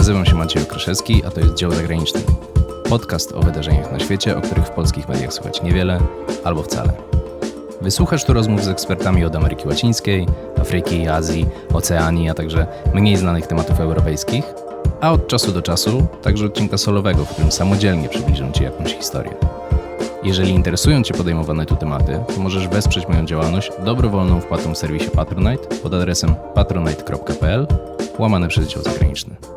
Nazywam się Maciej Okraszewski, a to jest Dział Zagraniczny. Podcast o wydarzeniach na świecie, o których w polskich mediach słychać niewiele albo wcale. Wysłuchasz tu rozmów z ekspertami od Ameryki Łacińskiej, Afryki, Azji, Oceanii, a także mniej znanych tematów europejskich, a od czasu do czasu także odcinka solowego, w którym samodzielnie przybliżę Ci jakąś historię. Jeżeli interesują Cię podejmowane tu tematy, to możesz wesprzeć moją działalność dobrowolną wpłatą w serwisie Patronite pod adresem patronite.pl łamane przez dział zagraniczny.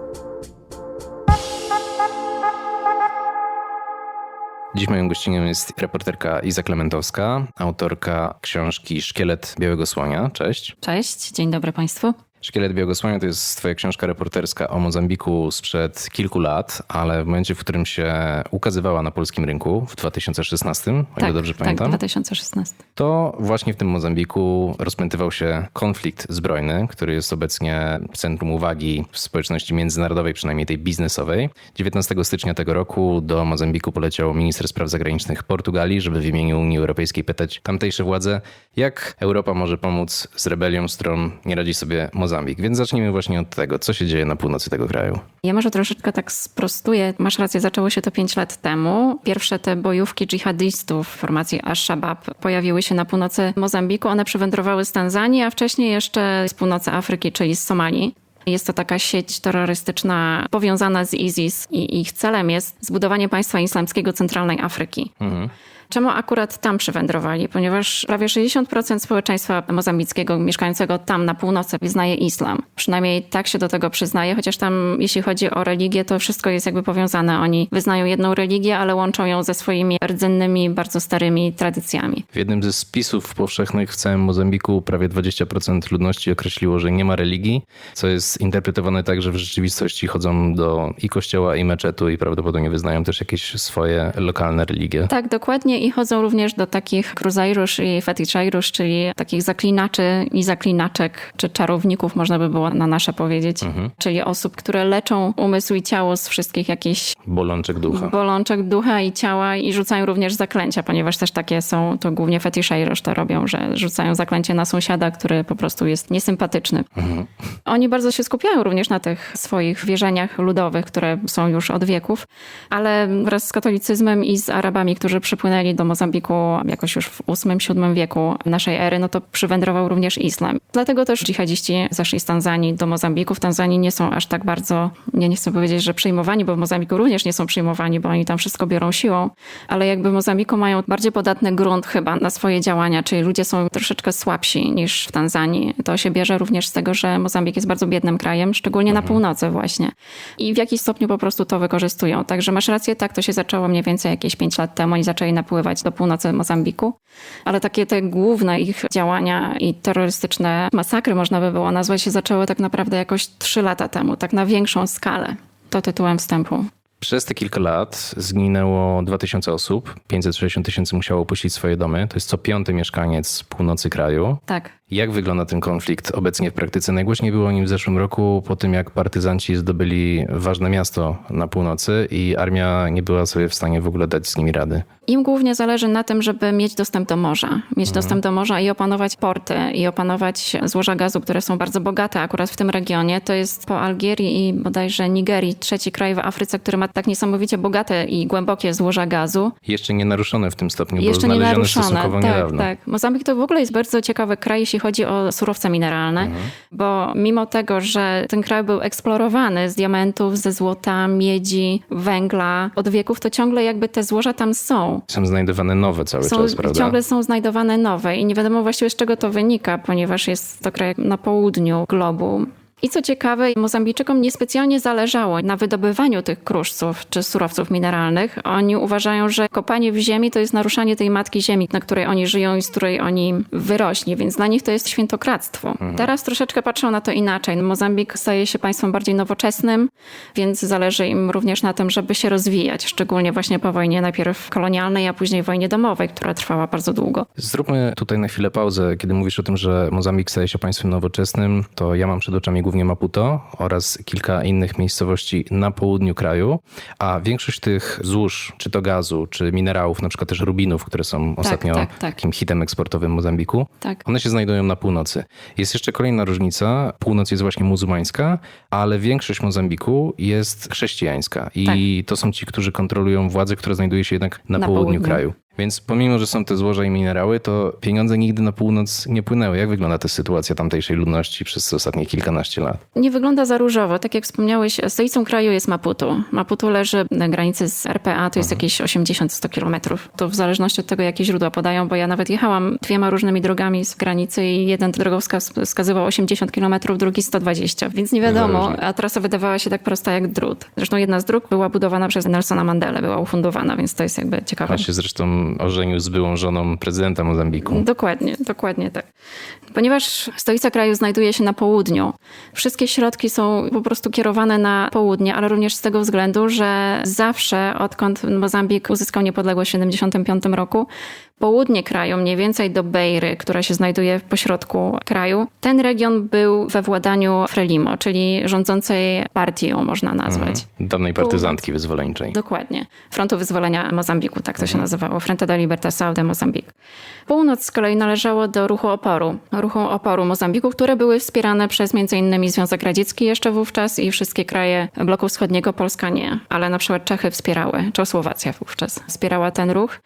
Dziś moją gościnią jest reporterka Iza Klementowska, autorka książki Szkielet Białego Słonia. Cześć. Cześć, dzień dobry Państwu. Szkielet Białego Słonia to jest twoja książka reporterska o Mozambiku sprzed kilku lat, ale w momencie, w którym się ukazywała na polskim rynku w 2016, o ile tak, dobrze tak, pamiętam, 2016. to właśnie w tym Mozambiku rozpętywał się konflikt zbrojny, który jest obecnie w centrum uwagi w społeczności międzynarodowej, przynajmniej tej biznesowej. 19 stycznia tego roku do Mozambiku poleciał minister spraw zagranicznych Portugalii, żeby w imieniu Unii Europejskiej pytać tamtejsze władze, jak Europa może pomóc z rebelią, z którą nie radzi sobie Mozambik. Więc zacznijmy właśnie od tego, co się dzieje na północy tego kraju. Ja może troszeczkę tak sprostuję. Masz rację, zaczęło się to 5 lat temu. Pierwsze te bojówki dżihadystów formacji Ash-Shabaab pojawiły się na północy Mozambiku. One przywędrowały z Tanzanii, a wcześniej jeszcze z północy Afryki, czyli z Somalii. Jest to taka sieć terrorystyczna powiązana z ISIS i ich celem jest zbudowanie państwa islamskiego centralnej Afryki. Mhm. Czemu akurat tam przywędrowali? Ponieważ prawie 60% społeczeństwa mozambickiego mieszkającego tam na północy wyznaje islam. Przynajmniej tak się do tego przyznaje, chociaż tam jeśli chodzi o religię, to wszystko jest jakby powiązane. Oni wyznają jedną religię, ale łączą ją ze swoimi rdzennymi, bardzo starymi tradycjami. W jednym ze spisów powszechnych w całym Mozambiku prawie 20% ludności określiło, że nie ma religii, co jest interpretowane tak, że w rzeczywistości chodzą do i kościoła, i meczetu i prawdopodobnie wyznają też jakieś swoje lokalne religie. Tak, dokładnie i chodzą również do takich kruzajrusz i fetichajrusz, czyli takich zaklinaczy i zaklinaczek, czy czarowników, można by było na nasze powiedzieć. Mhm. Czyli osób, które leczą umysł i ciało z wszystkich jakichś Bolączek ducha. bolączek ducha i ciała i rzucają również zaklęcia, ponieważ też takie są, to głównie fetiszajrosz to robią, że rzucają zaklęcie na sąsiada, który po prostu jest niesympatyczny. Mhm. Oni bardzo się skupiają również na tych swoich wierzeniach ludowych, które są już od wieków, ale wraz z katolicyzmem i z Arabami, którzy przypłynęli do Mozambiku jakoś już w VIII-VII wieku naszej ery, no to przywędrował również islam. Dlatego też dżihadziści zeszli z Tanzanii do Mozambiku. W Tanzanii nie są aż tak bardzo, nie, nie chcę powiedzieć, że przyjmowani, bo w Mozambiku również nie są przyjmowani, bo oni tam wszystko biorą siłą, ale jakby w Mozambiku mają bardziej podatny grunt chyba na swoje działania, czyli ludzie są troszeczkę słabsi niż w Tanzanii. To się bierze również z tego, że Mozambik jest bardzo biednym krajem, szczególnie na północy właśnie. I w jakiś stopniu po prostu to wykorzystują. Także masz rację, tak, to się zaczęło mniej więcej jakieś 5 lat temu. Oni zaczęli napływać do północy Mozambiku, ale takie te główne ich działania i terrorystyczne masakry, można by było nazwać, się zaczęły tak naprawdę jakoś 3 lata temu, tak na większą skalę. To tytułem wstępu. Przez te kilka lat zginęło 2000 osób, 560 tysięcy musiało opuścić swoje domy. To jest co piąty mieszkaniec północy kraju. Tak. Jak wygląda ten konflikt obecnie w praktyce? Najgłośniej było o nim w zeszłym roku, po tym jak partyzanci zdobyli ważne miasto na północy i armia nie była sobie w stanie w ogóle dać z nimi rady. Im głównie zależy na tym, żeby mieć dostęp do morza. Mieć Mhm. dostęp do morza i opanować porty, i opanować złoża gazu, które są bardzo bogate akurat w tym regionie. To jest po Algierii i bodajże Nigerii trzeci kraj w Afryce, który ma tak niesamowicie bogate i głębokie złoża gazu. Jeszcze nie naruszone w tym stopniu, bo Jeszcze nie naruszone. Tak, niedawno. tak. Mozambik to w ogóle jest bardzo ciekawy kraj, jeśli chodzi o surowce mineralne, Mhm. bo mimo tego, że ten kraj był eksplorowany z diamentów, ze złota, miedzi, węgla od wieków, to ciągle jakby te złoża tam są. Są znajdowane nowe cały Są, czas, prawda? ciągle są znajdowane nowe i nie wiadomo właściwie z czego to wynika, ponieważ jest to kraj na południu globu. I co ciekawe, Mozambijczykom niespecjalnie zależało na wydobywaniu tych kruszców czy surowców mineralnych. Oni uważają, że kopanie w ziemi to jest naruszanie tej matki ziemi, na której oni żyją i z której oni wyrośli, więc dla nich to jest świętokradztwo. Teraz troszeczkę patrzą na to inaczej. Mozambik staje się państwem bardziej nowoczesnym, więc zależy im również na tym, żeby się rozwijać, szczególnie właśnie po wojnie najpierw kolonialnej, a później wojnie domowej, która trwała bardzo długo. Zróbmy tutaj na chwilę pauzę. Kiedy mówisz o tym, że Mozambik staje się państwem nowoczesnym, to ja mam przed oczami głównie głównie Maputo oraz kilka innych miejscowości na południu kraju, a większość tych złóż, czy to gazu, czy minerałów, na przykład też rubinów, które są ostatnio tak, tak. takim hitem eksportowym Mozambiku, Tak. one się znajdują na północy. Jest jeszcze kolejna różnica. Północ jest właśnie muzułmańska, ale większość Mozambiku jest chrześcijańska. I to są ci, którzy kontrolują władzę, która znajduje się jednak na, Na południu, południu. kraju. Więc pomimo, że są te złoża i minerały, to pieniądze nigdy na północ nie płynęły. Jak wygląda ta sytuacja tamtejszej ludności przez ostatnie kilkanaście lat? Nie wygląda za różowo. Tak jak wspomniałeś, stolicą kraju jest Maputo. Maputo leży na granicy z RPA, to jest jakieś 80-100 kilometrów. To w zależności od tego, jakie źródła podają, bo ja nawet jechałam dwiema różnymi drogami z granicy i jeden drogowskaz wskazywał 80 kilometrów, drugi 120, więc nie wiadomo, Zależnie. a trasa wydawała się tak prosta jak drut. Zresztą jedna z dróg była budowana przez Nelsona Mandela, była ufundowana, więc to jest jakby ciekawe. On się zresztą ożenił z byłą żoną prezydenta Mozambiku. Dokładnie, dokładnie tak. Ponieważ stolica kraju znajduje się na południu, wszystkie środki są po prostu kierowane na południe, ale również z tego względu, że zawsze, odkąd Mozambik uzyskał niepodległość w 1975 roku, południe kraju, mniej więcej do Bejry, która się znajduje w pośrodku kraju, ten region był we władaniu Frelimo, czyli rządzącej partią, można nazwać. Dawnej partyzantki wyzwoleńczej. Dokładnie. Frontu Wyzwolenia Mozambiku, tak to się nazywało. Frente da Libertação de Mozambique. Północ z kolei należało do ruchu oporu. Ruchu oporu Mozambiku, które były wspierane przez m.in. Związek Radziecki jeszcze wówczas i wszystkie kraje bloku wschodniego. Polska nie, ale na przykład Czechy wspierały, Czechosłowacja wówczas wspierała ten ruch.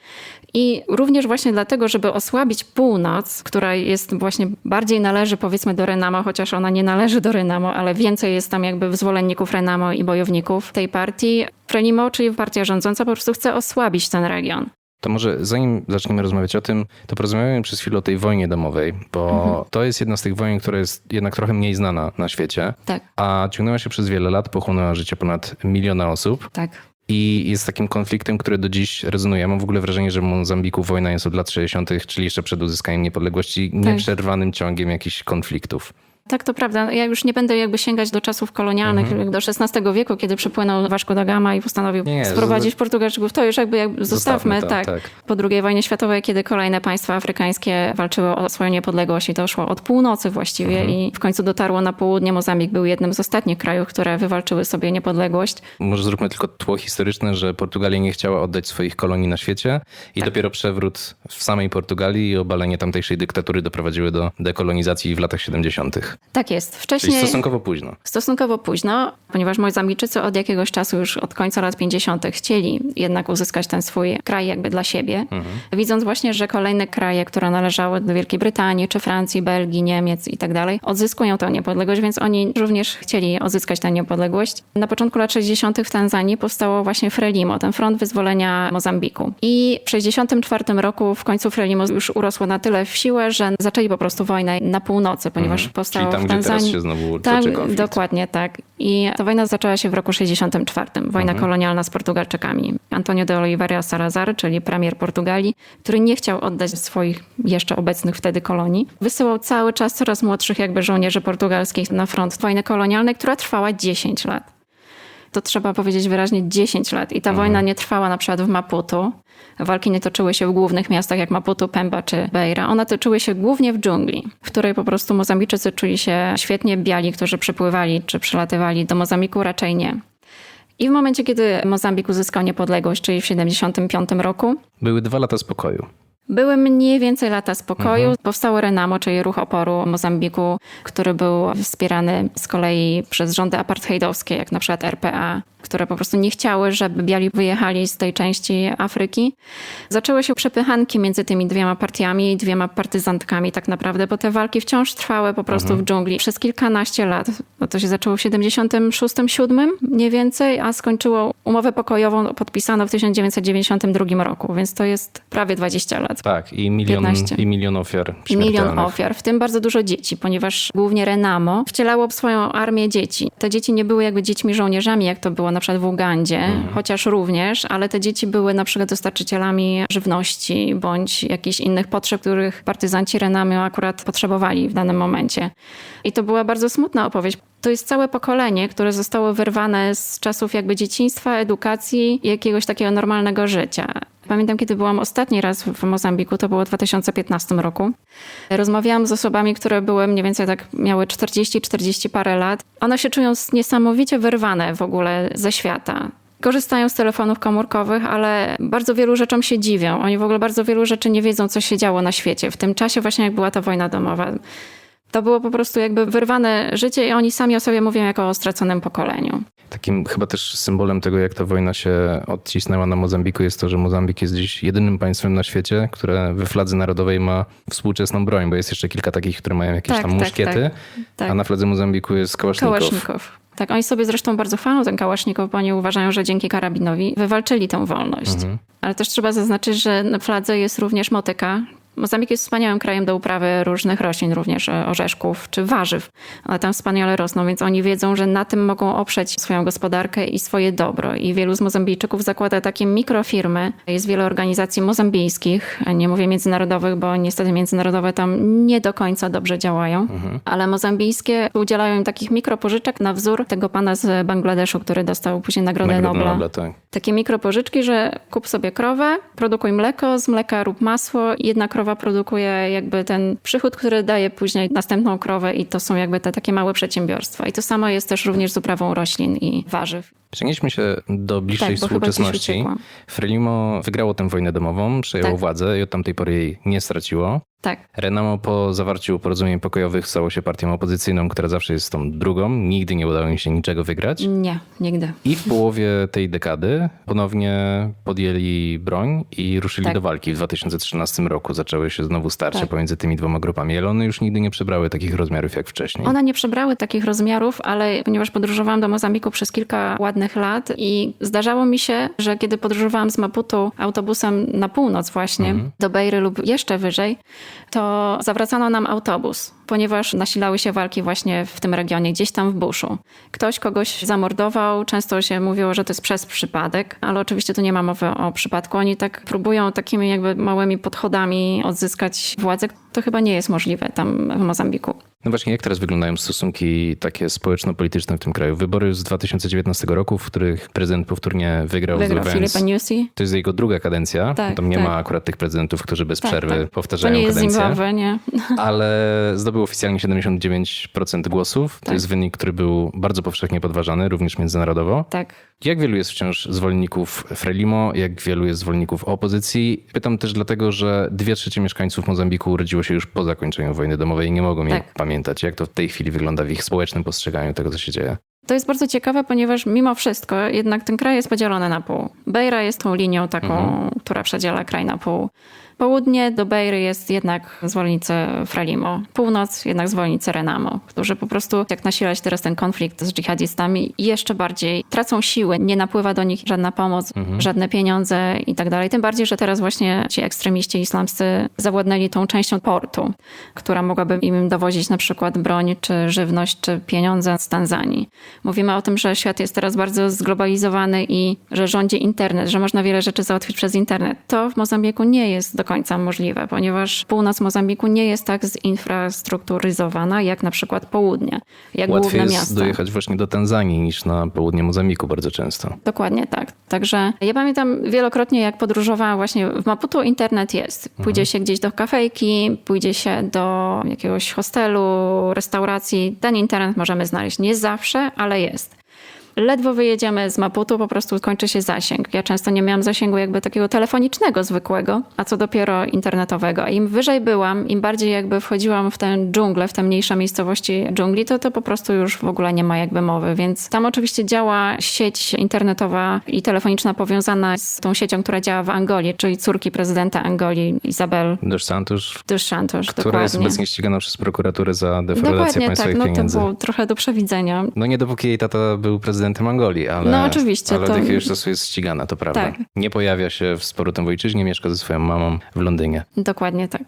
I również właśnie dlatego, żeby osłabić północ, która jest właśnie bardziej należy powiedzmy do Renamo, chociaż ona nie należy do Renamo, ale więcej jest tam jakby zwolenników Renamo i bojowników tej partii. Frelimo, czyli partia rządząca, po prostu chce osłabić ten region. To może zanim zaczniemy rozmawiać o tym, to porozmawiamy przez chwilę o tej wojnie domowej, bo to jest jedna z tych wojen, która jest jednak trochę mniej znana na świecie, Tak, a ciągnęła się przez wiele lat, pochłonęła życie ponad miliona osób tak. I jest takim konfliktem, który do dziś rezonuje. Mam w ogóle wrażenie, że w Mozambiku wojna jest od lat 60., czyli jeszcze przed uzyskaniem niepodległości, nieprzerwanym ciągiem jakichś konfliktów. Tak, to prawda. Ja już nie będę jakby sięgać do czasów kolonialnych, do XVI wieku, kiedy przypłynął Vasco da Gama i postanowił Nie, sprowadzić z- Portugalczyków. To już jakby, jakby zostawmy, to, tak. tak. Po II wojnie światowej, kiedy kolejne państwa afrykańskie walczyły o swoją niepodległość i to szło od północy właściwie i w końcu dotarło na południe. Mozambik był jednym z ostatnich krajów, które wywalczyły sobie niepodległość. Może zróbmy tylko tło historyczne, że Portugalia nie chciała oddać swoich kolonii na świecie i dopiero przewrót w samej Portugalii i obalenie tamtejszej dyktatury doprowadziły do dekolonizacji w latach 70. Tak jest. Czyli Wcześniej... stosunkowo późno. Stosunkowo późno, ponieważ Mozambijczycy od jakiegoś czasu, już od końca lat 50., chcieli jednak uzyskać ten swój kraj jakby dla siebie. Widząc właśnie, że kolejne kraje, które należały do Wielkiej Brytanii, czy Francji, Belgii, Niemiec i tak dalej, odzyskują tę niepodległość, więc oni również chcieli odzyskać tę niepodległość. Na początku lat 60. w Tanzanii powstało właśnie Frelimo, ten front wyzwolenia Mozambiku. I w 64 roku w końcu Frelimo już urosło na tyle w siłę, że zaczęli po prostu wojnę na północy, ponieważ powstało Czyli tam, w gdzie Tanzanii. teraz się znowu Tak, toczy konflikt. dokładnie tak. I ta wojna zaczęła się w roku 64. Wojna Mhm. kolonialna z Portugalczykami. Antonio de Oliveira Salazar, czyli premier Portugalii, który nie chciał oddać swoich jeszcze obecnych wtedy kolonii, wysyłał cały czas coraz młodszych jakby żołnierzy portugalskich na front wojny kolonialnej, która trwała 10 lat. To trzeba powiedzieć wyraźnie 10 lat. I ta Mhm. wojna nie trwała na przykład w Maputo. Walki nie toczyły się w głównych miastach jak Maputo, Pemba czy Beira. One toczyły się głównie w dżungli, w której po prostu Mozambijczycy czuli się świetnie. Biali, którzy przypływali czy przylatywali do Mozambiku, raczej nie. I w momencie, kiedy Mozambik uzyskał niepodległość, czyli w 1975 roku, Były dwa lata spokoju. były mniej więcej lata spokoju. Powstało Renamo, czyli ruch oporu Mozambiku, który był wspierany z kolei przez rządy apartheidowskie, jak na przykład RPA, które po prostu nie chciały, żeby biali wyjechali z tej części Afryki. Zaczęły się przepychanki między tymi dwiema partiami i dwiema partyzantkami tak naprawdę, bo te walki wciąż trwały po prostu w dżungli przez kilkanaście lat. To się zaczęło w 76-7 mniej więcej, a skończyło umowę pokojową podpisano w 1992 roku, więc to jest prawie 20 lat. Tak, i milion, 15. i milion ofiar I milion ofiar, w tym bardzo dużo dzieci, ponieważ głównie Renamo wcielało w swoją armię dzieci. Te dzieci nie były jakby dziećmi żołnierzami, jak to było na przykład w Ugandzie, chociaż również, ale te dzieci były na przykład dostarczycielami żywności bądź jakichś innych potrzeb, których partyzanci Renamo akurat potrzebowali w danym momencie. I to była bardzo smutna opowieść. To jest całe pokolenie, które zostało wyrwane z czasów jakby dzieciństwa, edukacji i jakiegoś takiego normalnego życia. Pamiętam, kiedy byłam ostatni raz w Mozambiku, to było w 2015 roku. Rozmawiałam z osobami, które były mniej więcej tak, miały 40-40 parę lat. One się czują niesamowicie wyrwane w ogóle ze świata. Korzystają z telefonów komórkowych, ale bardzo wielu rzeczom się dziwią. Oni w ogóle bardzo wielu rzeczy nie wiedzą, co się działo na świecie. W tym czasie właśnie, jak była ta wojna domowa. To było po prostu jakby wyrwane życie i oni sami o sobie mówią jako o straconym pokoleniu. Takim chyba też symbolem tego, jak ta wojna się odcisnęła na Mozambiku, jest to, że Mozambik jest dziś jedynym państwem na świecie, które we fladze narodowej ma współczesną broń, bo jest jeszcze kilka takich, które mają jakieś Tak, tam tak, muszkiety, tak. Tak. a na fladze Mozambiku jest kałasznikow. Kałasznikow. Tak, oni sobie zresztą bardzo chwalą ten kałasznikow, bo oni uważają, że dzięki karabinowi wywalczyli tę wolność. Mhm. Ale też trzeba zaznaczyć, że na fladze jest również motyka. Mozambik jest wspaniałym krajem do uprawy różnych roślin, również e, orzeszków czy warzyw. One tam wspaniale rosną, więc oni wiedzą, że na tym mogą oprzeć swoją gospodarkę i swoje dobro. I wielu z Mozambijczyków zakłada takie mikrofirmy. Jest wiele organizacji mozambijskich, nie mówię międzynarodowych, bo niestety międzynarodowe tam nie do końca dobrze działają, ale mozambijskie udzielają im takich mikropożyczek na wzór tego pana z Bangladeszu, który dostał później Nagrodę Nagrodę Nobla. Nobla, tak. Takie mikropożyczki, że kup sobie krowę, produkuj mleko, z mleka rób masło jedna krowa produkuje jakby ten przychód, który daje później następną krowę i to są jakby te takie małe przedsiębiorstwa. I to samo jest też również z uprawą roślin i warzyw. Przenieśmy się do bliższej Tak, chyba ci współczesności. Frelimo wygrało tę wojnę domową, przejęło Tak. władzę i od tamtej pory jej nie straciło. Tak. Renamo po zawarciu porozumień pokojowych stało się partią opozycyjną, która zawsze jest tą drugą. Nigdy nie udało im się niczego wygrać. Nie, nigdy. I w połowie tej dekady ponownie podjęli broń i ruszyli Tak. do walki. W 2013 roku zaczęły się znowu starcia Tak. pomiędzy tymi dwoma grupami, ale one już nigdy nie przybrały takich rozmiarów jak wcześniej. One nie przybrały takich rozmiarów, ale ponieważ podróżowałam do Mozambiku przez kilka ładnych lat i zdarzało mi się, że kiedy podróżowałam z Maputo autobusem na północ właśnie, do Bejry lub jeszcze wyżej, to zawracano nam autobus, ponieważ nasilały się walki właśnie w tym regionie, gdzieś tam w buszu. Ktoś kogoś zamordował, często się mówiło, że to jest przez przypadek, ale oczywiście tu nie ma mowy o przypadku. Oni tak próbują takimi jakby małymi podchodami odzyskać władzę. To chyba nie jest możliwe tam w Mozambiku. No właśnie, jak teraz wyglądają stosunki takie społeczno-polityczne w tym kraju? Wybory z 2019 roku, w których prezydent powtórnie wygrał, Wygrał z. To jest jego druga kadencja. Tak, Tam nie tak. ma akurat tych prezydentów, którzy bez Tak, przerwy tak. To powtarzają nie jest kadencję. Zimbabwe, nie? ale zdobył oficjalnie 79% głosów. To Tak. jest wynik, który był bardzo powszechnie podważany, również międzynarodowo. Tak. Jak wielu jest wciąż zwolenników Frelimo, jak wielu jest zwolenników opozycji? Pytam też dlatego, że dwie trzecie mieszkańców Mozambiku urodziło się już po zakończeniu wojny domowej i nie mogą jej Tak. pamiętać. Jak to w tej chwili wygląda w ich społecznym postrzeganiu tego, co się dzieje? To jest bardzo ciekawe, ponieważ mimo wszystko jednak ten kraj jest podzielony na pół. Bejra jest tą linią taką, która przedziela kraj na pół. Południe do Bejry jest jednak zwolennicy Frelimo. Północ jednak zwolennicy Renamo, którzy po prostu, jak nasila się teraz ten konflikt z dżihadistami, jeszcze bardziej tracą siły. Nie napływa do nich żadna pomoc, żadne pieniądze i tak dalej. Tym bardziej, że teraz właśnie ci ekstremiści islamscy zawładnęli tą częścią portu, która mogłaby im dowozić na przykład broń, czy żywność, czy pieniądze z Tanzanii. Mówimy o tym, że świat jest teraz bardzo zglobalizowany i że rządzi internet, że można wiele rzeczy załatwić przez internet. To w Mozambiku nie jest do końca możliwe, ponieważ północ Mozambiku nie jest tak zinfrastrukturyzowana jak na przykład południe, jak Łatwiej główne jest miasta. dojechać właśnie do Tanzanii niż na południe Mozambiku bardzo często. Dokładnie tak. Także ja pamiętam wielokrotnie, jak podróżowałam właśnie w Maputo, internet jest. Pójdzie się gdzieś do kafejki, pójdzie się do jakiegoś hostelu, restauracji. Ten internet możemy znaleźć. Nie zawsze, ale jest. Ledwo wyjedziemy z Maputo, po prostu kończy się zasięg. Ja często nie miałam zasięgu jakby takiego telefonicznego zwykłego, a co dopiero internetowego. A im wyżej byłam, im bardziej jakby wchodziłam w tę dżunglę, w te mniejsze miejscowości dżungli, to to po prostu już w ogóle nie ma jakby mowy. Więc tam oczywiście działa sieć internetowa i telefoniczna powiązana z tą siecią, która działa w Angolii, czyli córki prezydenta Angolii, Isabel Dos Santos, dos Santos. która dokładnie. jest obecnie ścigana przez prokuraturę za defraudację Dokładnie tak, państwowych no to pieniędzy. było trochę do przewidzenia. No nie dopóki jej tata był prezydentem Angolii, ale, No oczywiście, ale to- jest ścigana, to prawda. Tak. Nie pojawia się w sporu w ojczyźnie, mieszka ze swoją mamą w Londynie. Dokładnie tak.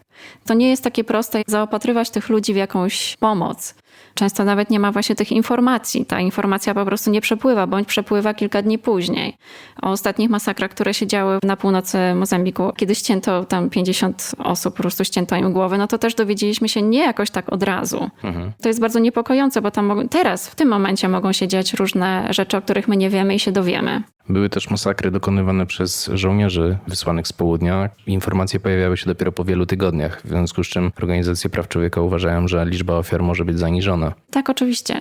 To nie jest takie proste zaopatrywać tych ludzi w jakąś pomoc. Często nawet nie ma właśnie tych informacji. Ta informacja po prostu nie przepływa, bądź przepływa kilka dni później. O ostatnich masakrach, które się działy na północy Mozambiku, kiedy ścięto tam 50 osób, po prostu ścięto im głowy, no to też dowiedzieliśmy się nie jakoś tak od razu. Mhm. To jest bardzo niepokojące, bo tam mogą, teraz, w tym momencie mogą się dziać różne rzeczy, o których my nie wiemy i się dowiemy. Były też masakry dokonywane przez żołnierzy wysłanych z południa. Informacje pojawiały się dopiero po wielu tygodniach, w związku z czym organizacje praw człowieka uważają, że liczba ofiar może być zaniżona. Tak, oczywiście.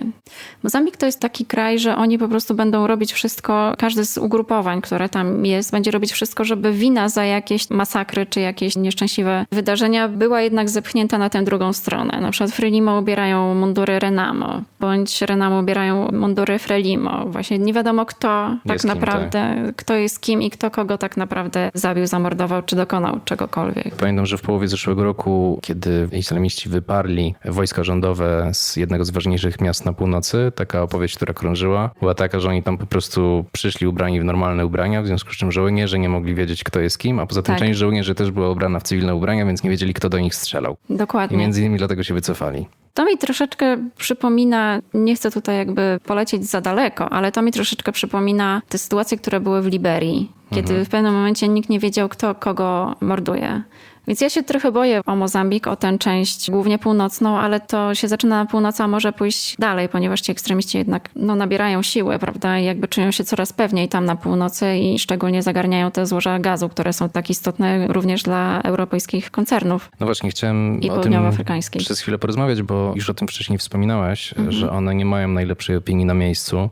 Mozambik to jest taki kraj, że oni po prostu będą robić wszystko, każdy z ugrupowań, które tam jest, będzie robić wszystko, żeby wina za jakieś masakry czy jakieś nieszczęśliwe wydarzenia była jednak zepchnięta na tę drugą stronę. Na przykład Frelimo ubierają mundury Renamo, bądź Renamo ubierają mundury Frelimo. Właśnie nie wiadomo kto tak Jest kim, naprawdę, kto jest kim i kto kogo tak naprawdę zabił, zamordował czy dokonał czegokolwiek. Pamiętam, że w połowie zeszłego roku, kiedy islamiści wyparli wojska rządowe z jednego z ważniejszych miast na północy, taka opowieść, która krążyła, była taka, że oni tam po prostu przyszli ubrani w normalne ubrania, w związku z czym żołnierze nie mogli wiedzieć, kto jest kim, a poza tym Tak. część żołnierzy też była ubrana w cywilne ubrania, więc nie wiedzieli, kto do nich strzelał. I Dokładnie. między innymi dlatego się wycofali. To mi troszeczkę przypomina, nie chcę tutaj jakby polecieć za daleko, ale to mi troszeczkę przypomina te sytuacje, które były w Liberii, kiedy w pewnym momencie nikt nie wiedział, kto kogo morduje. Więc ja się trochę boję o Mozambik, o tę część głównie północną, ale to się zaczyna na północy, a może pójść dalej, ponieważ ci ekstremiści jednak no, nabierają siły, prawda? I jakby czują się coraz pewniej tam na północy i szczególnie zagarniają te złoża gazu, które są tak istotne również dla europejskich koncernów. No właśnie, chciałem I o tym przez chwilę porozmawiać, bo już o tym wcześniej wspominałaś, że one nie mają najlepszej opinii na miejscu.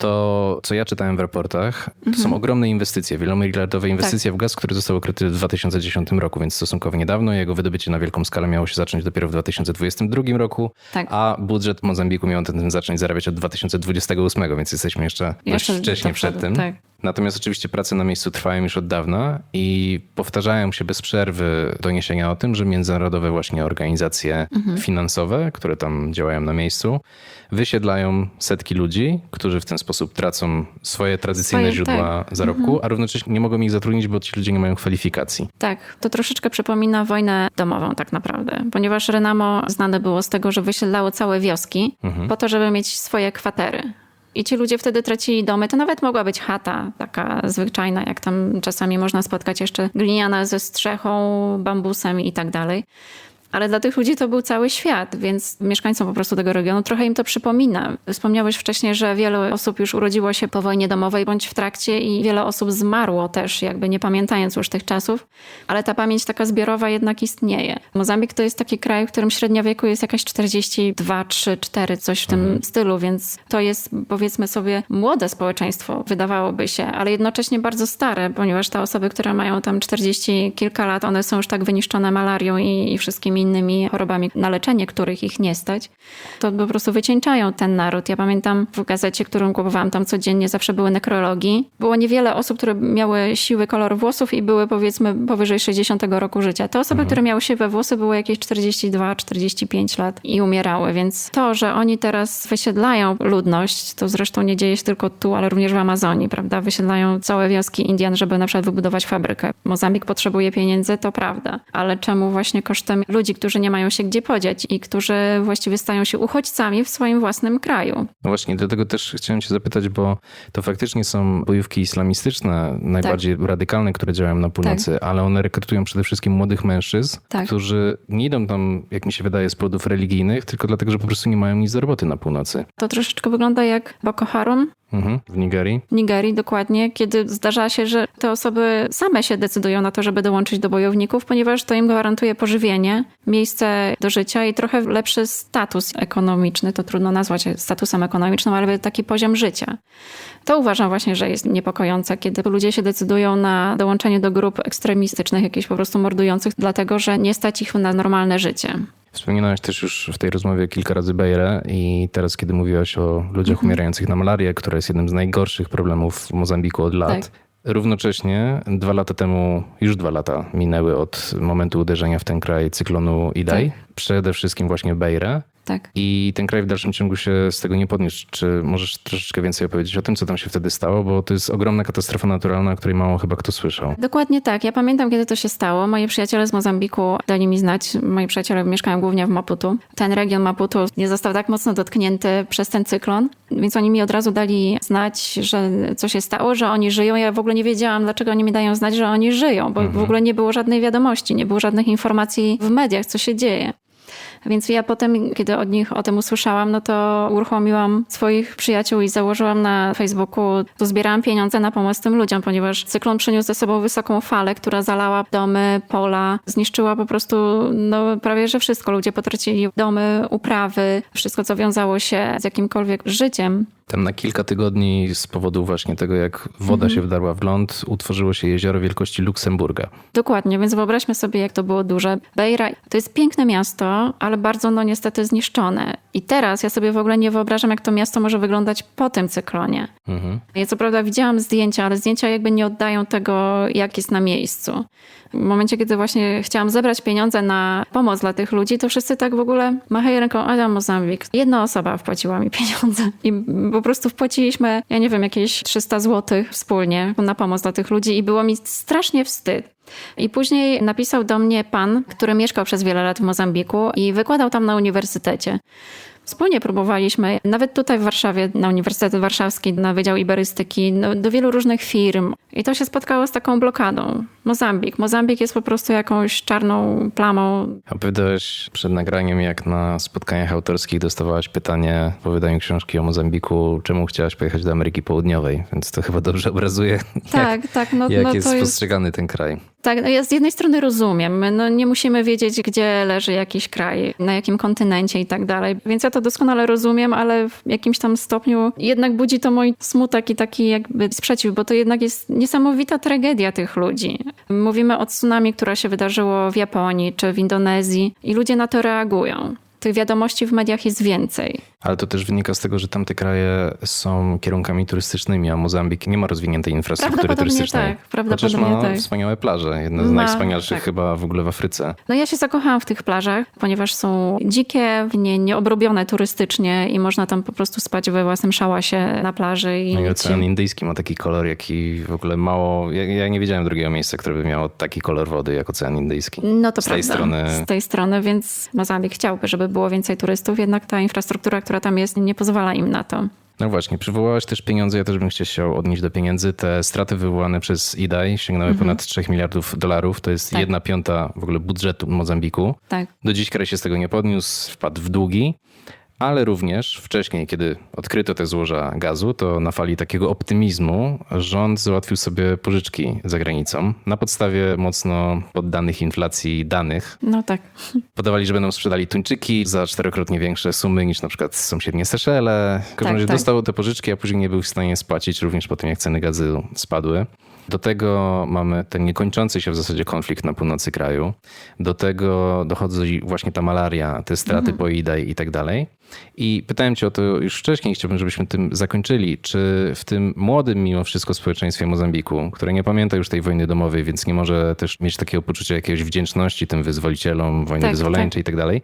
To, co ja czytałem w raportach, to są ogromne inwestycje, wielomiliardowe inwestycje w gaz, który został ukryty w 2010 roku, więc stosunkowo niedawno. Jego wydobycie na wielką skalę miało się zacząć dopiero w 2022 roku, Tak. a budżet Mozambiku miał ten zacząć zarabiać od 2028, więc jesteśmy jeszcze, Jeszcze wcześnie do przed tym. tak. Natomiast oczywiście prace na miejscu trwają już od dawna i powtarzają się bez przerwy doniesienia o tym, że międzynarodowe właśnie organizacje Mhm. finansowe, które tam działają na miejscu, wysiedlają setki ludzi, którzy w ten sposób tracą swoje tradycyjne Swoje, źródła tak. zarobku, a równocześnie nie mogą ich zatrudnić, bo ci ludzie nie mają kwalifikacji. Tak, to troszeczkę przypomina wojnę domową tak naprawdę, ponieważ Renamo znane było z tego, że wysiedlało całe wioski po to, żeby mieć swoje kwatery. I ci ludzie wtedy tracili domy. To nawet mogła być chata taka zwyczajna, jak tam czasami można spotkać jeszcze gliniana ze strzechą, bambusem i tak dalej. Ale dla tych ludzi to był cały świat, więc mieszkańcom po prostu tego regionu trochę im to przypomina. Wspomniałeś wcześniej, że wiele osób już urodziło się po wojnie domowej bądź w trakcie i wiele osób zmarło też, jakby nie pamiętając już tych czasów, ale ta pamięć taka zbiorowa jednak istnieje. Mozambik to jest taki kraj, w którym średnia wieku jest jakaś 42, 3, 4, coś w tym stylu, więc to jest powiedzmy sobie młode społeczeństwo, wydawałoby się, ale jednocześnie bardzo stare, ponieważ te osoby, które mają tam 40 kilka lat, one są już tak wyniszczone malarią i, i wszystkimi innymi chorobami, na leczenie których ich nie stać, to po prostu wycieńczają ten naród. Ja pamiętam w gazecie, którą kupowałam tam codziennie, zawsze były nekrologii. Było niewiele osób, które miały siły kolor włosów i były powiedzmy powyżej 60 roku życia. Te osoby, które miały siwe włosy, były jakieś 42-45 lat i umierały, więc to, że oni teraz wysiedlają ludność, to zresztą nie dzieje się tylko tu, ale również w Amazonii, prawda? Wysiedlają całe wioski Indian, żeby na przykład wybudować fabrykę. Mozambik potrzebuje pieniędzy, to prawda, ale czemu właśnie kosztem ludzi, którzy nie mają się gdzie podziać i którzy właściwie stają się uchodźcami w swoim własnym kraju? No właśnie, dlatego też chciałem cię zapytać, bo to faktycznie są bojówki islamistyczne, najbardziej Tak. radykalne, które działają na północy, ale one rekrutują przede wszystkim młodych mężczyzn, Tak. którzy nie idą tam, jak mi się wydaje, z powodów religijnych, tylko dlatego, że po prostu nie mają nic do roboty na północy. To troszeczkę wygląda jak Boko Haram, Mhm. W Nigerii. w Nigerii dokładnie, kiedy zdarza się, że te osoby same się decydują na to, żeby dołączyć do bojowników, ponieważ to im gwarantuje pożywienie, miejsce do życia i trochę lepszy status ekonomiczny. To trudno nazwać statusem ekonomicznym, ale taki poziom życia. To uważam właśnie, że jest niepokojące, kiedy ludzie się decydują na dołączenie do grup ekstremistycznych, jakichś po prostu mordujących, dlatego że nie stać ich na normalne życie. Wspominałaś też już w tej rozmowie kilka razy Bejrę i teraz, kiedy mówiłaś o ludziach Mhm. umierających na malarię, która jest jednym z najgorszych problemów w Mozambiku od lat. Tak. Równocześnie dwa lata temu, już dwa lata minęły od momentu uderzenia w ten kraj cyklonu Idai. Tak. Przede wszystkim właśnie Bejrę. Tak. I ten kraj w dalszym ciągu się z tego nie podniósł. Czy możesz troszeczkę więcej opowiedzieć o tym, co tam się wtedy stało? Bo to jest ogromna katastrofa naturalna, o której mało chyba kto słyszał. Dokładnie tak. Ja pamiętam, kiedy to się stało. Moi przyjaciele z Mozambiku dali mi znać. Moi przyjaciele mieszkają głównie w Maputu. Ten region Maputu nie został tak mocno dotknięty przez ten cyklon, więc oni mi od razu dali znać, że co się stało, że oni żyją. Ja w ogóle nie wiedziałam, dlaczego oni mi dają znać, że oni żyją, bo w ogóle nie było żadnej wiadomości, nie było żadnych informacji w mediach, co się dzieje. Więc ja potem, kiedy od nich o tym usłyszałam, no to uruchomiłam swoich przyjaciół i założyłam na Facebooku, tu zbierałam pieniądze na pomoc tym ludziom, ponieważ cyklon przyniósł ze sobą wysoką falę, która zalała domy, pola, zniszczyła po prostu no, prawie że wszystko. Ludzie potracili domy, uprawy, wszystko, co wiązało się z jakimkolwiek życiem. Tam na kilka tygodni z powodu właśnie tego, jak woda się wdarła w ląd, utworzyło się jezioro wielkości Luksemburga. Dokładnie, więc wyobraźmy sobie, jak to było duże. Beira to jest piękne miasto, ale bardzo no niestety zniszczone. I teraz ja sobie w ogóle nie wyobrażam, jak to miasto może wyglądać po tym cyklonie. Mhm. Ja co prawda widziałam zdjęcia, ale zdjęcia jakby nie oddają tego, jak jest na miejscu. W momencie, kiedy właśnie chciałam zebrać pieniądze na pomoc dla tych ludzi, to wszyscy tak w ogóle machali ręką, Adam Mozambik. Jedna osoba wpłaciła mi pieniądze i po prostu wpłaciliśmy, ja nie wiem, jakieś 300 zł wspólnie na pomoc dla tych ludzi i było mi strasznie wstyd. I później napisał do mnie pan, który mieszkał przez wiele lat w Mozambiku i wykładał tam na uniwersytecie. Wspólnie próbowaliśmy, nawet tutaj w Warszawie, na Uniwersytet Warszawski, na Wydział Iberystyki, no, do wielu różnych firm. I to się spotkało z taką blokadą. Mozambik. Mozambik jest po prostu jakąś czarną plamą. Opowiadałeś przed nagraniem, jak na spotkaniach autorskich dostawałaś pytanie po wydaniu książki o Mozambiku, czemu chciałaś pojechać do Ameryki Południowej, więc to chyba dobrze obrazuje, Tak, jak, tak. No, jak no, jest to jest postrzegany ten kraj. Tak, no ja z jednej strony rozumiem. My no nie musimy wiedzieć, gdzie leży jakiś kraj, na jakim kontynencie i tak dalej. Więc ja to doskonale rozumiem, ale w jakimś tam stopniu jednak budzi to mój smutek i taki jakby sprzeciw, bo to jednak jest niesamowita tragedia tych ludzi. Mówimy o tsunami, które się wydarzyło w Japonii czy w Indonezji i ludzie na to reagują. Tych wiadomości w mediach jest więcej. Ale to też wynika z tego, że tamte kraje są kierunkami turystycznymi, a Mozambik nie ma rozwiniętej infrastruktury turystycznej. tak, prawdopodobnie Chociaż ma tak. wspaniałe plaże, jedne z Ma, najwspanialszych tak. chyba w ogóle w Afryce. No ja się zakochałam w tych plażach, ponieważ są dzikie, nie, nieobrobione turystycznie i można tam po prostu spać we własnym szałasie na plaży. I No i Ocean Indyjski ma taki kolor, jaki w ogóle mało... Ja, ja nie wiedziałem drugiego miejsca, które by miało taki kolor wody jak Ocean Indyjski. No to Z tej prawda. strony- Z tej strony, więc Mozambik chciałby, żeby było więcej turystów, jednak ta infrastruktura, która tam jest, nie pozwala im na to. No właśnie, przywołałaś też pieniądze, ja też bym chciał odnieść do pieniędzy. Te straty wywołane przez IDAI sięgnęły ponad 3 miliardów dolarów, to jest Mhm. Tak. jedna piąta w ogóle budżetu Mozambiku. Tak. Do dziś kraj się z tego nie podniósł, wpadł w długi, ale również wcześniej, kiedy odkryto te złoża gazu, to na fali takiego optymizmu rząd załatwił sobie pożyczki za granicą na podstawie mocno poddanych inflacji danych. No tak. Podawali, że będą sprzedali tuńczyki za czterokrotnie większe sumy niż na przykład sąsiednie Seszele. W każdym Tak, razie tak. dostał te pożyczki, a później nie był w stanie spłacić również po tym, jak ceny gazu spadły. Do tego mamy ten niekończący się w zasadzie konflikt na północy kraju. Do tego dochodzi właśnie ta malaria, te straty Mhm. po IDAI i tak dalej. I pytałem cię o to już wcześniej, chciałbym, żebyśmy tym zakończyli. Czy w tym młodym mimo wszystko społeczeństwie Mozambiku, które nie pamięta już tej wojny domowej, więc nie może też mieć takiego poczucia jakiejś wdzięczności tym wyzwolicielom, wojny Tak, wyzwoleńczej i tak dalej,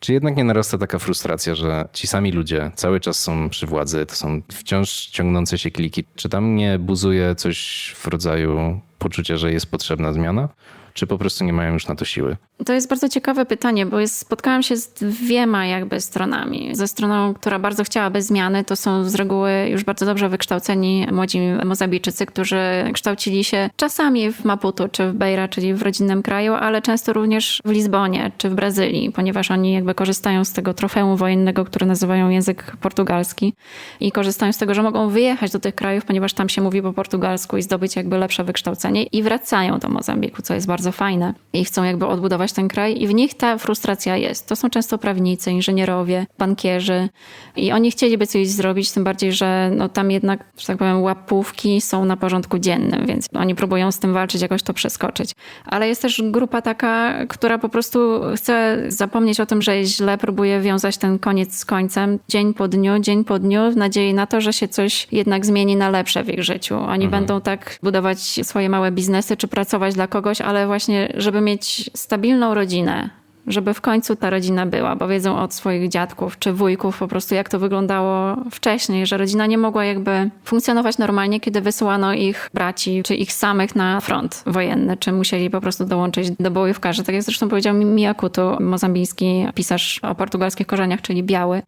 czy jednak nie narasta taka frustracja, że ci sami ludzie cały czas są przy władzy, to są wciąż ciągnące się kliki. Czy tam nie buzuje coś w rodzaju poczucia, że jest potrzebna zmiana? Czy po prostu nie mają już na to siły? To jest bardzo ciekawe pytanie, bo jest, spotkałam się z dwiema jakby stronami. Ze stroną, która bardzo chciałaby zmiany, to są z reguły już bardzo dobrze wykształceni młodzi Mozambijczycy, którzy kształcili się czasami w Maputo czy w Beira, czyli w rodzinnym kraju, ale często również w Lizbonie czy w Brazylii, ponieważ oni jakby korzystają z tego trofeum wojennego, które nazywają język portugalski i korzystają z tego, że mogą wyjechać do tych krajów, ponieważ tam się mówi po portugalsku i zdobyć jakby lepsze wykształcenie i wracają do Mozambiku, co jest bardzo fajne i chcą jakby odbudować ten kraj i w nich ta frustracja jest. To są często prawnicy, inżynierowie, bankierzy i oni chcieliby coś zrobić, tym bardziej, że no tam jednak, że tak powiem, łapówki są na porządku dziennym, więc oni próbują z tym walczyć, jakoś to przeskoczyć. Ale jest też grupa taka, która po prostu chce zapomnieć o tym, że jest źle, próbuje wiązać ten koniec z końcem, dzień po dniu, dzień po dniu, w nadziei na to, że się coś jednak zmieni na lepsze w ich życiu. Oni będą tak budować swoje małe biznesy, czy pracować dla kogoś, ale właśnie, żeby mieć stabilną rodzinę, żeby w końcu ta rodzina była, bo wiedzą od swoich dziadków czy wujków po prostu, jak to wyglądało wcześniej, że rodzina nie mogła jakby funkcjonować normalnie, kiedy wysyłano ich braci czy ich samych na front wojenny, czy musieli po prostu dołączyć do bojówkarzy. Tak jak zresztą powiedział Miyakutu, mozambijski pisarz o portugalskich korzeniach, czyli biały.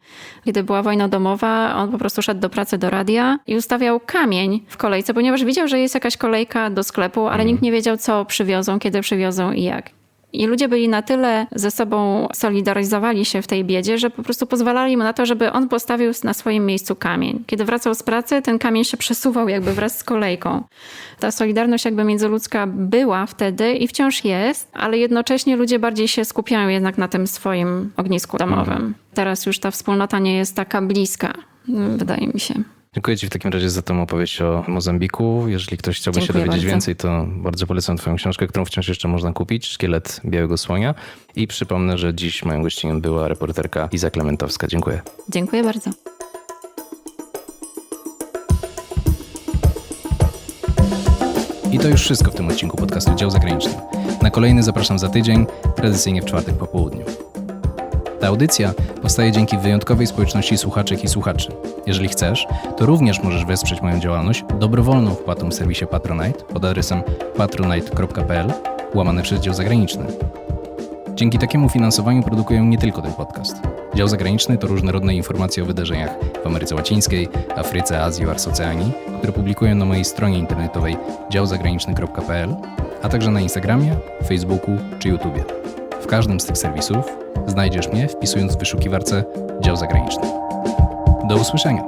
Kiedy była wojna domowa, on po prostu szedł do pracy do radia i ustawiał kamień w kolejce, ponieważ widział, że jest jakaś kolejka do sklepu, ale nikt nie wiedział, co przywiozą, kiedy przywiozą i jak. I ludzie byli na tyle ze sobą solidaryzowali się w tej biedzie, że po prostu pozwalali mu na to, żeby on postawił na swoim miejscu kamień. Kiedy wracał z pracy, ten kamień się przesuwał jakby wraz z kolejką. Ta solidarność jakby międzyludzka była wtedy i wciąż jest, ale jednocześnie ludzie bardziej się skupiają jednak na tym swoim ognisku domowym. Teraz już ta wspólnota nie jest taka bliska, wydaje mi się. Dziękuję Ci w takim razie za tą opowieść o Mozambiku. Jeżeli ktoś chciałby się Dziękuję dowiedzieć bardzo. więcej, to bardzo polecam Twoją książkę, którą wciąż jeszcze można kupić, Szkielet Białego Słonia. I przypomnę, że dziś moją gościnią była reporterka Iza Klementowska. Dziękuję. Dziękuję bardzo. I to już wszystko w tym odcinku podcastu Dział Zagraniczny. Na kolejny zapraszam za tydzień, tradycyjnie w czwartek po południu. Ta audycja powstaje dzięki wyjątkowej społeczności słuchaczek i słuchaczy. Jeżeli chcesz, to również możesz wesprzeć moją działalność dobrowolną wpłatą w serwisie Patronite pod adresem patronite.pl łamane przez dział zagraniczny. Dzięki takiemu finansowaniu produkuję nie tylko ten podcast. Dział zagraniczny to różnorodne informacje o wydarzeniach w Ameryce Łacińskiej, Afryce, Azji oraz Oceanii, które publikuję na mojej stronie internetowej działzagraniczny.pl, a także na Instagramie, Facebooku czy YouTubie. Każdym z tych serwisów znajdziesz mnie wpisując w wyszukiwarce Dział Zagraniczny. Do usłyszenia!